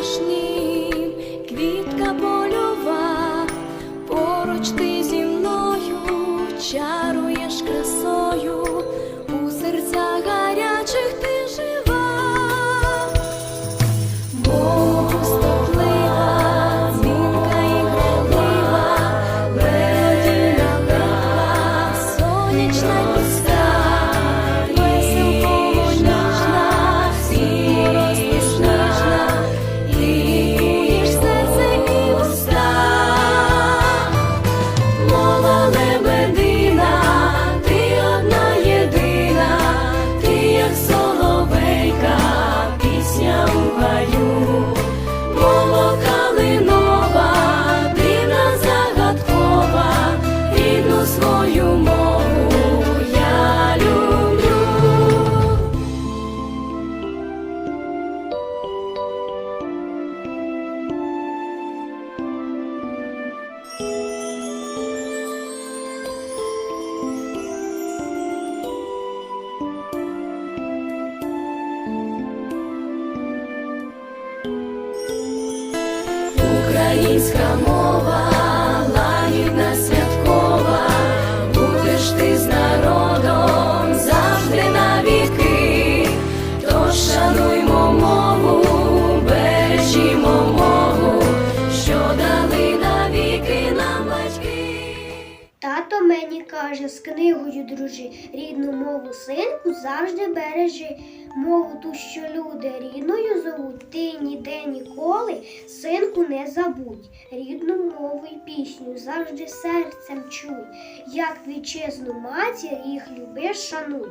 порожнім, квітка польова, поруч ти зі мною час. свою мову я люблю. Українська мені каже, з книгою дружи, рідну мову синку завжди бережи. Мову ту, що люди рідною зовуть, ти ніде ніколи, синку, не забудь. Рідну мову й пісню завжди серцем чуй, як вітчизну матір їх люби, шануй.